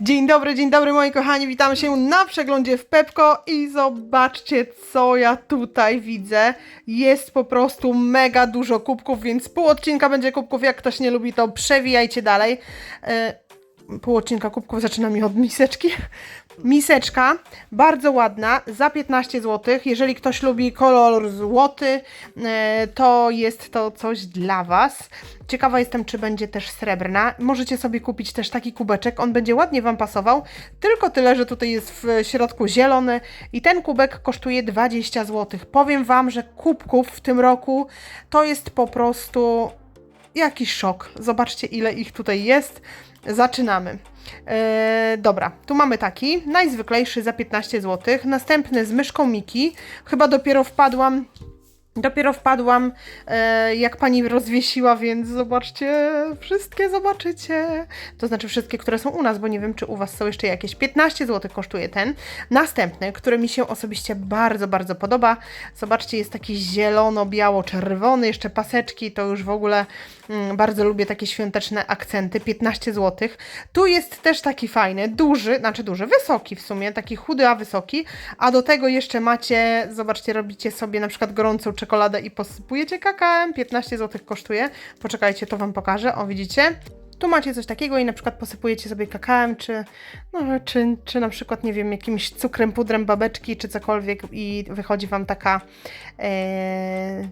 Dzień dobry, dzień dobry moi kochani, witam się na przeglądzie w Pepko i zobaczcie co ja tutaj widzę. Jest po prostu mega dużo kubków, więc pół odcinka będzie kubków, jak ktoś nie lubi to przewijajcie dalej. E, pół odcinka kubków zaczyna mi od miseczki. Miseczka, bardzo ładna, za 15 zł. Jeżeli ktoś lubi kolor złoty, e, to jest to coś dla Was. Ciekawa jestem, czy będzie też srebrna. Możecie sobie kupić też taki kubeczek, on będzie ładnie Wam pasował. Tylko tyle, że tutaj jest w środku zielony i ten kubek kosztuje 20 zł. Powiem Wam, że kubków w tym roku to jest po prostu jakiś szok. Zobaczcie, ile ich tutaj jest. Zaczynamy. Eee, dobra, tu mamy taki, najzwyklejszy za 15 zł. Następny z myszką Miki. Chyba dopiero wpadłam. Dopiero wpadłam, e, jak pani rozwiesiła, więc zobaczcie, wszystkie zobaczycie. To znaczy wszystkie, które są u nas, bo nie wiem, czy u was są jeszcze jakieś. 15 zł kosztuje ten. Następny, który mi się osobiście bardzo, bardzo podoba. Zobaczcie, jest taki zielono-biało-czerwony, jeszcze paseczki, to już w ogóle mm, bardzo lubię takie świąteczne akcenty. 15 zł. Tu jest też taki fajny, duży, znaczy duży, wysoki w sumie, taki chudy, a wysoki. A do tego jeszcze macie, zobaczcie, robicie sobie na przykład gorącą czekoladę i posypujecie kakałem. 15 zł kosztuje. Poczekajcie, to Wam pokażę. O, widzicie? Tu macie coś takiego i na przykład posypujecie sobie kakałem, czy, no, czy, czy na przykład, nie wiem, jakimś cukrem, pudrem babeczki, czy cokolwiek i wychodzi Wam taka, e,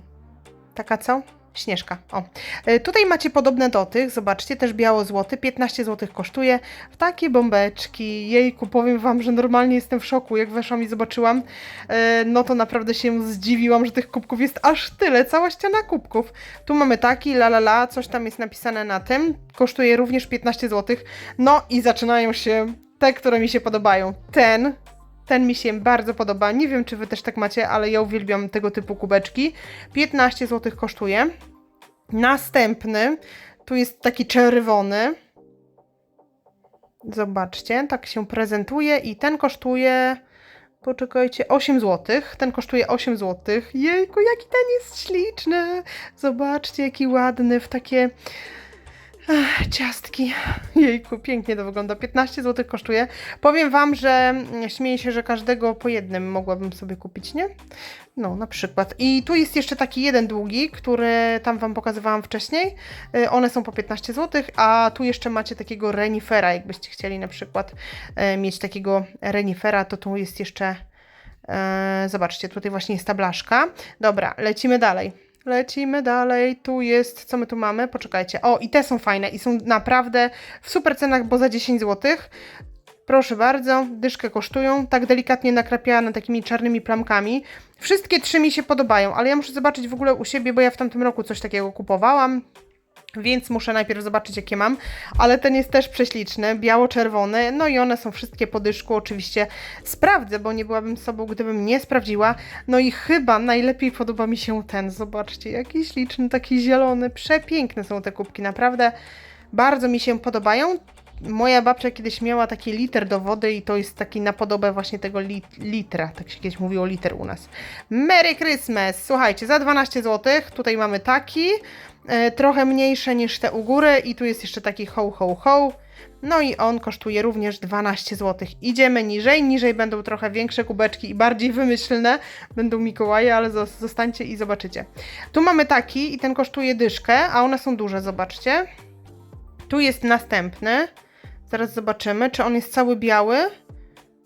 taka co? Śnieżka. O. E, Tutaj macie podobne do tych, zobaczcie, też biało-złoty, 15 zł kosztuje. Takie bombeczki, jejku, powiem Wam, że normalnie jestem w szoku, jak weszłam i zobaczyłam, e, no to naprawdę się zdziwiłam, że tych kubków jest aż tyle, cała ściana kubków. Tu mamy taki, la la la, coś tam jest napisane na tym, kosztuje również 15 zł. No i zaczynają się te, które mi się podobają. Ten, ten mi się bardzo podoba. Nie wiem, czy wy też tak macie, ale ja uwielbiam tego typu kubeczki. 15 zł kosztuje. Następny, tu jest taki czerwony. Zobaczcie, tak się prezentuje i ten kosztuje, poczekajcie, 8 zł. Ten kosztuje 8 zł. Jejku, jaki ten jest śliczny. Zobaczcie, jaki ładny w takie Ach, ciastki. Jejku, pięknie to wygląda. 15 zł kosztuje. Powiem Wam, że mm, śmieję się, że każdego po jednym mogłabym sobie kupić, nie? No, na przykład. I tu jest jeszcze taki jeden długi, który tam Wam pokazywałam wcześniej. Y, One są po 15 zł, a tu jeszcze macie takiego renifera, jakbyście chcieli na przykład e, mieć takiego renifera, to tu jest jeszcze... e, Zobaczcie, tutaj właśnie jest ta blaszka. Dobra, lecimy dalej. Lecimy dalej. Tu jest, co my tu mamy? Poczekajcie. O, i te są fajne i są naprawdę w super cenach, bo za 10 zł. Proszę bardzo, dyszkę kosztują, tak delikatnie nakrapiane takimi czarnymi plamkami. Wszystkie trzy mi się podobają, ale ja muszę zobaczyć w ogóle u siebie, bo ja w tamtym roku coś takiego kupowałam. Więc muszę najpierw zobaczyć, jakie mam. Ale ten jest też prześliczny, biało-czerwony. No i one są wszystkie po dyszku. Oczywiście sprawdzę, bo nie byłabym sobą, gdybym nie sprawdziła. No i chyba najlepiej podoba mi się ten. Zobaczcie, jaki śliczny, taki zielony. Przepiękne są te kubki, naprawdę. Bardzo mi się podobają. Moja babcia kiedyś miała taki liter do wody i to jest taki na podobę właśnie tego lit litra. Tak się kiedyś mówiło liter u nas. Merry Christmas! Słuchajcie, za 12 zł tutaj mamy taki, trochę mniejsze niż te u góry i tu jest jeszcze taki ho ho ho. No i on kosztuje również 12 zł. Idziemy niżej, niżej będą trochę większe kubeczki i bardziej wymyślne. Będą Mikołaje, ale zos- zostańcie i zobaczycie. Tu mamy taki i ten kosztuje dyszkę, a one są duże, zobaczcie. Tu jest następny. Zaraz zobaczymy, czy on jest cały biały.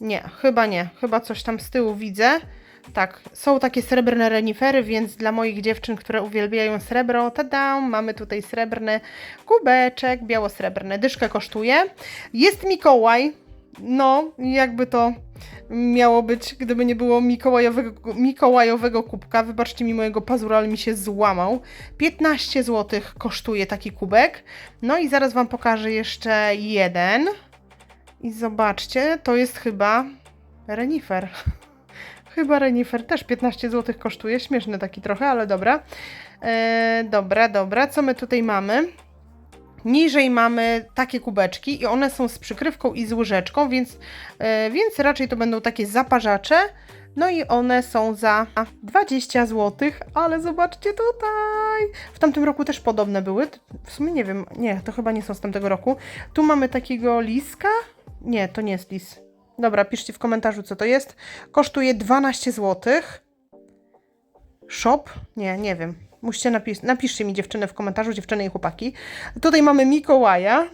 Nie, chyba nie. Chyba coś tam z tyłu widzę. Tak, są takie srebrne renifery, więc dla moich dziewczyn, które uwielbiają srebro, tada, mamy tutaj srebrny kubeczek, biało-srebrny. Dyszkę kosztuje. Jest Mikołaj. No, jakby to miało być, gdyby nie było mikołajowego, mikołajowego kubka. Wybaczcie mi mojego pazura, ale mi się złamał. 15 zł kosztuje taki kubek. No i zaraz Wam pokażę jeszcze jeden. I zobaczcie, to jest chyba renifer. Chyba renifer też 15 zł kosztuje. Śmieszny taki trochę, ale dobra. E, dobra, dobra. Co my tutaj mamy? Niżej mamy takie kubeczki i one są z przykrywką i z łyżeczką, więc, e, więc raczej to będą takie zaparzacze. No i one są za 20 zł, ale zobaczcie tutaj. W tamtym roku też podobne były. W sumie nie wiem, nie, to chyba nie są z tamtego roku. Tu mamy takiego liska. Nie, to nie jest lis. Dobra, piszcie w komentarzu, co to jest. Kosztuje 12 zł. Shop? Nie, nie wiem. Musicie napis napiszcie mi dziewczyny w komentarzu, dziewczyny i chłopaki. Tutaj mamy Mikołaja.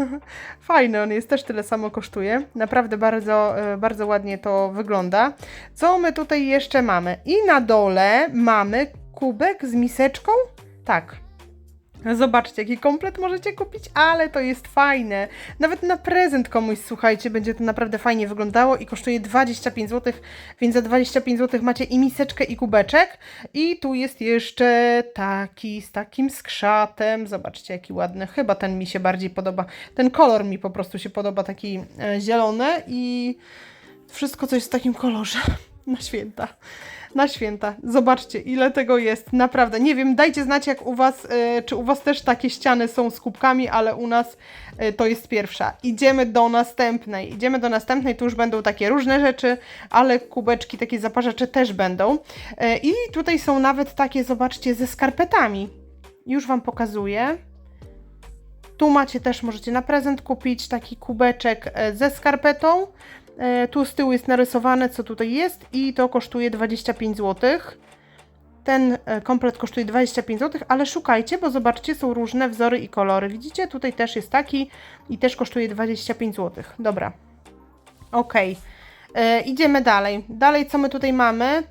Fajny on jest, też tyle samo kosztuje. Naprawdę bardzo, e, bardzo ładnie to wygląda. Co my tutaj jeszcze mamy? I na dole mamy kubek z miseczką. Tak. Zobaczcie, jaki komplet możecie kupić, ale to jest fajne. Nawet na prezent komuś, słuchajcie, będzie to naprawdę fajnie wyglądało i kosztuje 25 zł, więc za 25 zł macie i miseczkę, i kubeczek. I tu jest jeszcze taki z takim skrzatem. Zobaczcie, jaki ładny. Chyba ten mi się bardziej podoba. Ten kolor mi po prostu się podoba, taki e, zielony i wszystko, co jest w takim kolorze na święta. Na święta. Zobaczcie, ile tego jest. Naprawdę. Nie wiem, dajcie znać, jak u Was, e, czy u Was też takie ściany są z kubkami, ale u nas e, to jest pierwsza. Idziemy do następnej. Idziemy do następnej, tu już będą takie różne rzeczy, ale kubeczki, takie zaparzacze też będą. E, I tutaj są nawet takie, zobaczcie, ze skarpetami. Już Wam pokazuję. Tu macie też, możecie na prezent kupić taki kubeczek ze skarpetą. E, Tu z tyłu jest narysowane, co tutaj jest i to kosztuje 25 zł. Ten e, komplet kosztuje 25 zł, ale szukajcie, bo zobaczcie, są różne wzory i kolory. Widzicie, tutaj też jest taki i też kosztuje 25 zł. Dobra. Ok. E, idziemy dalej. Dalej, co my tutaj mamy?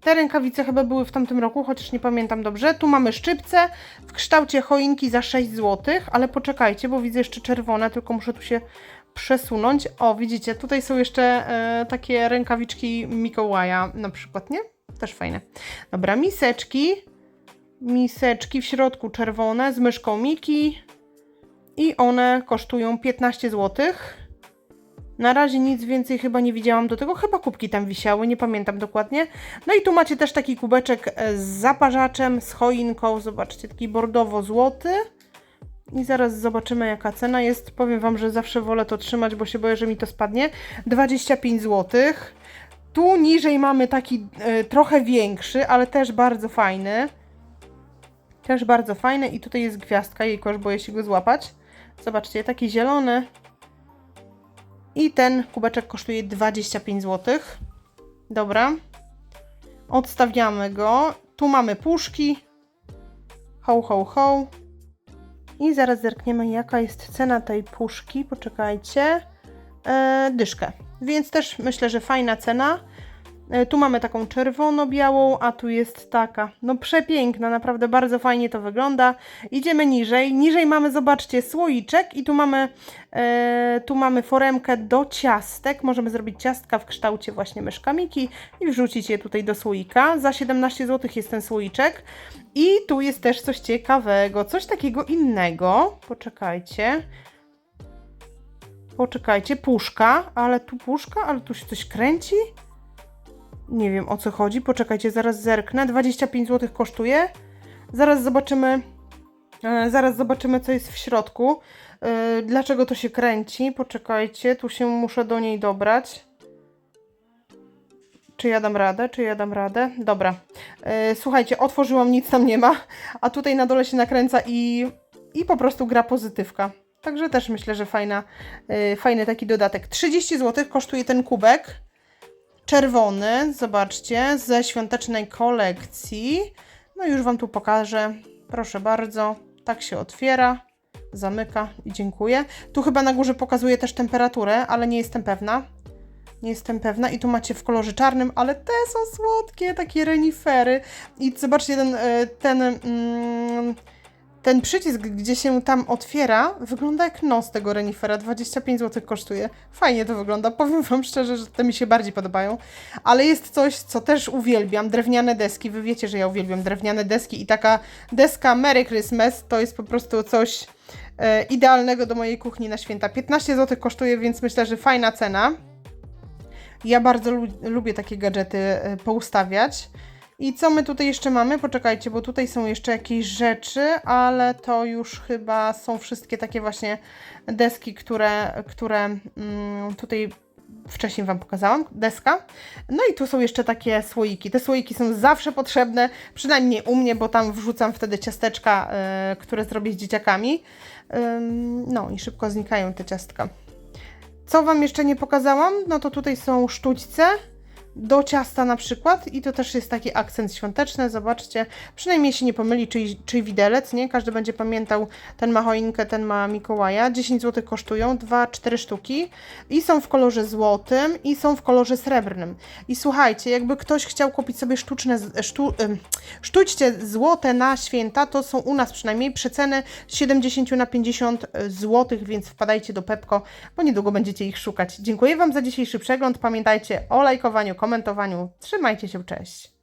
Te rękawice chyba były w tamtym roku, chociaż nie pamiętam dobrze. Tu mamy szczypce w kształcie choinki za 6 zł, ale poczekajcie, bo widzę jeszcze czerwone, tylko muszę tu się przesunąć. O, widzicie, tutaj są jeszcze e, takie rękawiczki Mikołaja na przykład, nie? Też fajne. Dobra, miseczki. Miseczki w środku czerwone z myszką Miki. I one kosztują 15 zł. Na razie nic więcej chyba nie widziałam do tego. Chyba kubki tam wisiały, nie pamiętam dokładnie. No i tu macie też taki kubeczek z zaparzaczem, z choinką. Zobaczcie, taki bordowo-złoty. I zaraz zobaczymy, jaka cena jest. Powiem Wam, że zawsze wolę to trzymać, bo się boję, że mi to spadnie. 25 zł. Tu niżej mamy taki e, trochę większy, ale też bardzo fajny. Też bardzo fajny. I tutaj jest gwiazdka, jejku, aż boję się go złapać. Zobaczcie, taki zielony. I ten kubeczek kosztuje 25 zł. Dobra. Odstawiamy go. Tu mamy puszki. Ho, ho, ho. I zaraz zerkniemy, jaka jest cena tej puszki. Poczekajcie. E, dyszkę. Więc też myślę, że fajna cena. E, tu mamy taką czerwono-białą, a tu jest taka. No przepiękna, naprawdę bardzo fajnie to wygląda. Idziemy niżej. Niżej mamy, zobaczcie, słoiczek i tu mamy, e, tu mamy foremkę do ciastek. Możemy zrobić ciastka w kształcie właśnie myszkamiki i wrzucić je tutaj do słoika. Za 17 zł jest ten słoiczek. I tu jest też coś ciekawego, coś takiego innego. Poczekajcie. Poczekajcie, puszka, ale tu puszka, ale tu się coś kręci. Nie wiem o co chodzi. Poczekajcie, zaraz zerknę. 25 zł kosztuje. Zaraz zobaczymy. e, Zaraz zobaczymy, co jest w środku. E, Dlaczego to się kręci? Poczekajcie, tu się muszę do niej dobrać. Czy ja dam radę? Czy ja dam radę? Dobra. E, Słuchajcie, otworzyłam, nic tam nie ma. A tutaj na dole się nakręca i, i po prostu gra pozytywka. Także też myślę, że fajna, fajny taki dodatek. 30 zł kosztuje ten kubek czerwony, zobaczcie, ze świątecznej kolekcji. No już Wam tu pokażę. Proszę bardzo, tak się otwiera, zamyka i dziękuję. Tu chyba na górze pokazuje też temperaturę, ale nie jestem pewna. Nie jestem pewna. I tu macie w kolorze czarnym, ale te są słodkie, takie renifery. I zobaczcie, ten, e, ten, mm, ten przycisk, gdzie się tam otwiera, wygląda jak nos tego renifera. 25 zł kosztuje. Fajnie to wygląda. Powiem Wam szczerze, że te mi się bardziej podobają. Ale jest coś, co też uwielbiam. Drewniane deski. Wy wiecie, że ja uwielbiam drewniane deski i taka deska Merry Christmas to jest po prostu coś e, idealnego do mojej kuchni na święta. 15 zł kosztuje, więc myślę, że fajna cena. Ja bardzo lu lubię takie gadżety e, poustawiać. I co my tutaj jeszcze mamy? Poczekajcie, bo tutaj są jeszcze jakieś rzeczy, ale to już chyba są wszystkie takie właśnie deski, które, które mm, tutaj wcześniej Wam pokazałam. Deska. No i tu są jeszcze takie słoiki. Te słoiki są zawsze potrzebne, przynajmniej u mnie, bo tam wrzucam wtedy ciasteczka, y, które zrobię z dzieciakami. No i szybko znikają te ciastka. Co Wam jeszcze nie pokazałam? No to tutaj są sztućce do ciasta na przykład i to też jest taki akcent świąteczny, zobaczcie, przynajmniej się nie pomyli, czyj, czyj widelec, nie? Każdy będzie pamiętał, ten ma choinkę, ten ma Mikołaja, 10 zł kosztują, 2-4 sztuki i są w kolorze złotym i są w kolorze srebrnym. I słuchajcie, jakby ktoś chciał kupić sobie sztuczne, sztu, sztućcie złote na święta, to są u nas przynajmniej przeceny z 70 na 50 zł, więc wpadajcie do Pepko, bo niedługo będziecie ich szukać. Dziękuję Wam za dzisiejszy przegląd. Pamiętajcie o lajkowaniu, komentowaniu. Trzymajcie się, cześć.